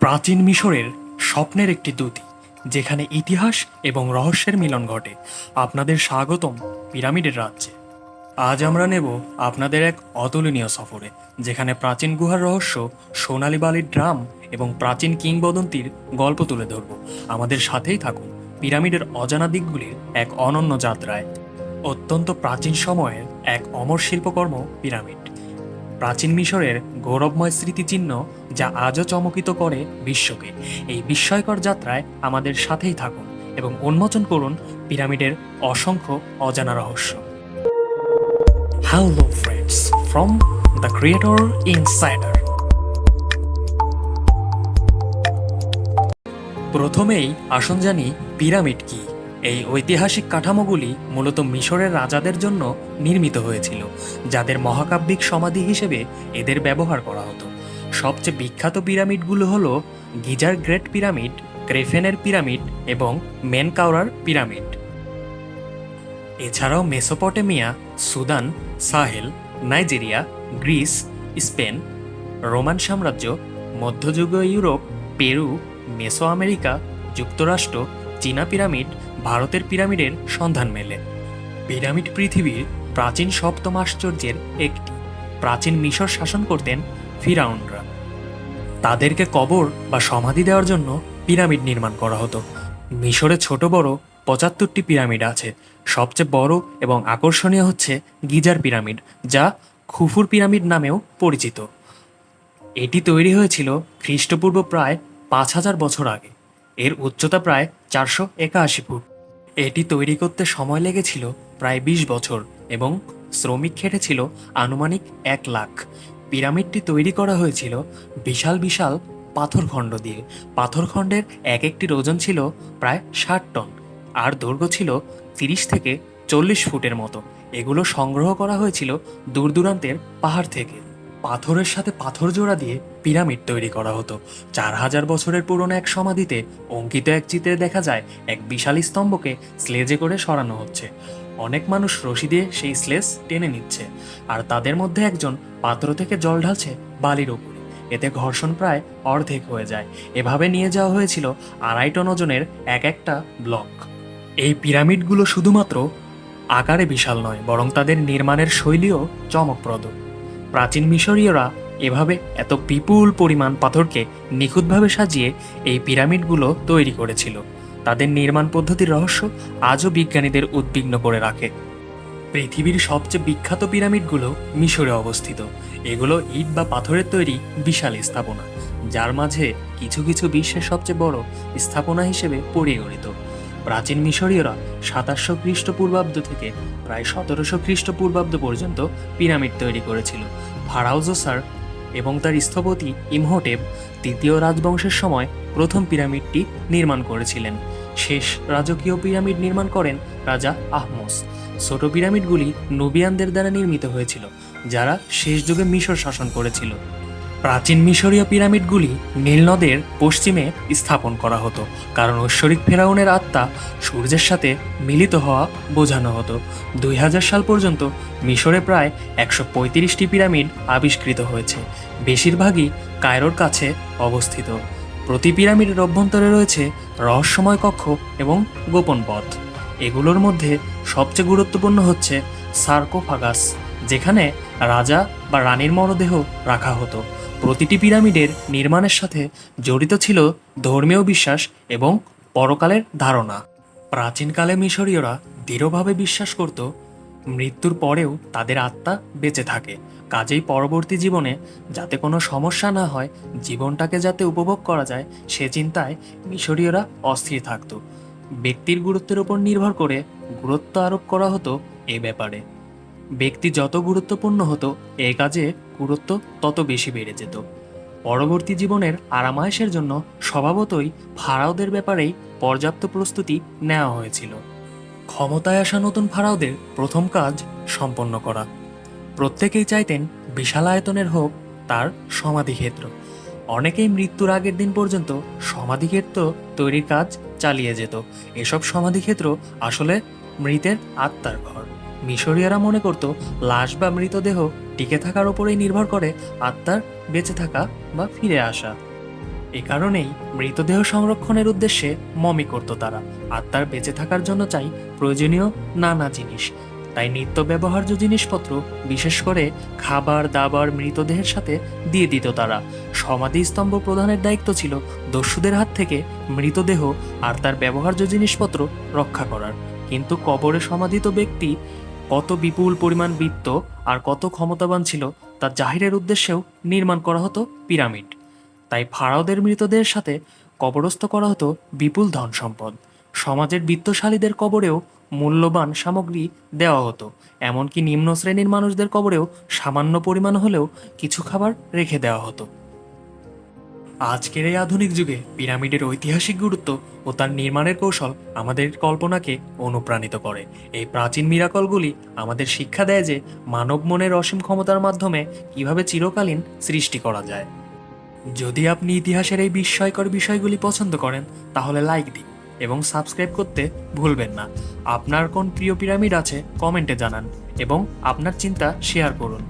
প্রাচীন মিশরের স্বপ্নের একটি দূতি, যেখানে ইতিহাস এবং রহস্যের মিলন ঘটে। আপনাদের স্বাগতম পিরামিডের রাজ্যে। আজ আমরা নেব আপনাদের এক অতুলনীয় সফরে, যেখানে প্রাচীন গুহার রহস্য, সোনালী বালির ড্রাম এবং প্রাচীন কিংবদন্তির গল্প তুলে ধরব। আমাদের সাথেই থাকুন পিরামিডের অজানা দিকগুলির এক অনন্য যাত্রায়। অত্যন্ত প্রাচীন সময়ের এক অমর শিল্পকর্ম পিরামিড। প্রাচীন মিশরের গৌরবময় স্মৃতিচিহ্ন যা আজও চমকিত করে বিশ্বকে। এই বিস্ময়কর যাত্রায় আমাদের সাথেই থাকুন এবং উন্মোচন করুন পিরামিডের অসংখ্য অজানা রহস্য। Hello friends from the creator insider প্রথমেই আসন জানি পিরামিড কি। এই ঐতিহাসিক কাঠামোগুলি মূলত মিশরের রাজাদের জন্য নির্মিত হয়েছিল, যাদের মহাকাব্যিক সমাধি হিসেবে এদের ব্যবহার করা হতো। সবচেয়ে বিখ্যাত পিরামিডগুলো হল গিজার গ্রেট পিরামিড, ক্রেফেনের পিরামিড এবং মেনকাউরার পিরামিড। এছাড়াও Mesopotamia, Sudan, Sahel, Nigeria, Greece, Spain, Roman সাম্রাজ্য, মধ্যযুগীয় ইউরোপ, পেরু মেসো আমেরিকা যুক্তরাষ্ট্র চীনা পিরামিড ভারতের পিরামিডের সন্ধান মেলে। পিরামিড পৃথিবীর প্রাচীন সপ্তম আশ্চর্যের একটি। প্রাচীন মিশর শাসন করতেন ফিরাউনরা। তাদেরকে কবর বা সমাধি দেওয়ার জন্য পিরামিড নির্মাণ করা হতো। মিশরে ছোট বড় পঁচাত্তরটি পিরামিড আছে। সবচেয়ে বড় এবং আকর্ষণীয় হচ্ছে গিজার পিরামিড, যা খুফুর পিরামিড নামেও পরিচিত। এটি তৈরি হয়েছিল খ্রিস্টপূর্ব প্রায় পাঁচ হাজার বছর আগে। এর উচ্চতা প্রায় চারশো একাশি ফুট। এটি তৈরি করতে সময় লেগেছিল প্রায় বিশ বছর এবং শ্রমিক খেটেছিল আনুমানিক এক লাখ। পিরামিডটি তৈরি করা হয়েছিল বিশাল বিশাল পাথরখণ্ড দিয়ে। পাথরখণ্ডের এক একটির ওজন ছিল প্রায় ষাট টন, আর দৈর্ঘ্য ছিল তিরিশ থেকে চল্লিশ ফুটের মতো। এগুলো সংগ্রহ করা হয়েছিল দূর দূরান্তের পাহাড় থেকে। পাথরের সাথে পাথর জোড়া দিয়ে পিরামিড তৈরি করা হতো। চার হাজার বছরের পুরনো এক সমাধিতে অঙ্কিত এক চিত্রে দেখা যায়, এক বিশাল স্তম্ভকে স্লেজে করে সরানো হচ্ছে। অনেক মানুষ রশি দিয়ে সেই স্লেজ টেনে নিচ্ছে, আর তাদের মধ্যে একজন পাত্র থেকে জল ঢালছে বালির ওপরে। এতে ঘর্ষণ প্রায় অর্ধেক হয়ে যায়। এভাবে নিয়ে যাওয়া হয়েছিল আড়াই টন ওজনের এক একটা ব্লক। এই পিরামিডগুলো শুধুমাত্র আকারে বিশাল নয়, বরং তাদের নির্মাণের শৈলীও চমকপ্রদ। প্রাচীন মিশরীয়রা এভাবে এত বিপুল পরিমাণ পাথরকে নিখুঁতভাবে সাজিয়ে এই পিরামিডগুলো তৈরি করেছিল। তাদের নির্মাণ পদ্ধতির রহস্য আজও বিজ্ঞানীদের উদ্বিগ্ন করে রাখে। পৃথিবীর সবচেয়ে বিখ্যাত পিরামিডগুলো মিশরে অবস্থিত। এগুলো ইট বা পাথরের তৈরি বিশাল স্থাপনা, যার মাঝে কিছু কিছু বিশ্বের সবচেয়ে বড় স্থাপনা হিসেবে পরিগণিত। প্রাচীন মিশরীয়রা সাতাশশো খ্রিস্টপূর্বাব্দ থেকে প্রায় সতেরোশো খ্রিস্টপূর্বাব্দ পর্যন্ত পিরামিড তৈরি করেছিল। ফারাউজোসার এবং তার স্থপতি ইমহোটেব তৃতীয় রাজবংশের সময় প্রথম পিরামিডটি নির্মাণ করেছিলেন। শেষ রাজকীয় পিরামিড নির্মাণ করেন রাজা আহমস। ছোট পিরামিডগুলি নুবিয়ানদের দ্বারা নির্মিত হয়েছিল, যারা শেষ যুগে মিশর শাসন করেছিল। প্রাচীন মিশরীয় পিরামিডগুলি নীল নদের পশ্চিমে স্থাপন করা হতো, কারণ ঐশ্বরিক ফেরাউনের আত্মা সূর্যের সাথে মিলিত হওয়া বোঝানো হতো। দুই হাজার সাল পর্যন্ত মিশরে প্রায় একশো পঁয়ত্রিশটি পিরামিড আবিষ্কৃত হয়েছে, বেশিরভাগই কায়রোর কাছে অবস্থিত। প্রতি পিরামিডের অভ্যন্তরে রয়েছে রহস্যময় কক্ষ এবং গোপন পথ। এগুলোর মধ্যে সবচেয়ে গুরুত্বপূর্ণ হচ্ছে সার্কোফাগাস, যেখানে রাজা বা রানীর মরদেহ রাখা হতো। প্রতিটি পিরামিডের নির্মাণের সাথে জড়িত ছিল ধর্মীয় বিশ্বাস এবং পরকালের ধারণা। প্রাচীনকালে মিশরীয়রা দৃঢ়ভাবে বিশ্বাস করত, মৃত্যুর পরেও তাদের আত্মা বেঁচে থাকে। কাজেই পরবর্তী জীবনে যাতে কোনো সমস্যা না হয়, জীবনটাকে যাতে উপভোগ করা যায়, সে চিন্তায় মিশরীয়রা অস্থির থাকত। ব্যক্তির গুরুত্বের উপর নির্ভর করে গুরুত্ব আরোপ করা হতো এ ব্যাপারে। ব্যক্তি যত গুরুত্বপূর্ণ হতো, এ কাজে গুরুত্ব তত বেশি বেড়ে যেত। পরবর্তী জীবনের আরামায়েশের জন্য স্বভাবতই ফারাওদের ব্যাপারেই পর্যাপ্ত প্রস্তুতি নেওয়া হয়েছিল। ক্ষমতায় আসা নতুন ফারাওদের প্রথম কাজ সম্পন্ন করা। প্রত্যেকেই চাইতেন বিশাল আয়তনের হোক তার সমাধিক্ষেত্র। অনেকেই মৃত্যুর আগের দিন পর্যন্ত সমাধিক্ষেত্র তৈরির কাজ চালিয়ে যেত। এসব সমাধিক্ষেত্র আসলে মৃতের আত্মার ঘর। মিশরীয়রা মনে করত লাশ বা মৃতদেহ টিকে থাকার ওপরেই নির্ভর করে আত্মার বেঁচে থাকা বা ফিরে আসা। এ কারণেই মৃতদেহ সংরক্ষণের উদ্দেশ্যে মমি করত তারা। আত্মার বেঁচে থাকার জন্য চাই প্রয়োজনীয় নানা জিনিস। তাই নিত্য ব্যবহার্য জিনিসপত্র, বিশেষ করে খাবার, দাবার, মৃতদেহের সাথে দিয়ে দিত তারা। সমাধি স্তম্ভ প্রদানের দায়িত্ব ছিল দস্যুদের হাত থেকে মৃতদেহ আর তার ব্যবহার্য জিনিসপত্র রক্ষা করার। কিন্তু কবরে সমাধিত ব্যক্তি কত বিপুল পরিমাণ বৃত্ত আর কত ক্ষমতাবান ছিল তা জাহিরের উদ্দেশ্যেও নির্মাণ করা হতো পিরামিড। তাই ফারাওদের মৃতদের সাথে কবরস্থ করা হতো বিপুল ধন সম্পদ। সমাজের বিত্তশালীদের কবরেও মূল্যবান সামগ্রী দেওয়া হতো। এমনকি নিম্ন শ্রেণির মানুষদের কবরেও সামান্য পরিমাণ হলেও কিছু খাবার রেখে দেওয়া হতো। আজকের এই আধুনিক যুগে পিরামিডের ঐতিহাসিক গুরুত্ব ও তার নির্মাণের কৌশল আমাদের কল্পনাকে অনুপ্রাণিত করে। এই প্রাচীন মিরাকলগুলি আমাদের শিক্ষা দেয় যে মানব মনের অসীম ক্ষমতার মাধ্যমে কীভাবে চিরকালীন সৃষ্টি করা যায়। যদি আপনি ইতিহাসের এই বিস্ময়কর বিষয়গুলি পছন্দ করেন, তাহলে লাইক দিন এবং সাবস্ক্রাইব করতে ভুলবেন না। আপনার কোন প্রিয় পিরামিড আছে, কমেন্টে জানান এবং আপনার চিন্তা শেয়ার করুন।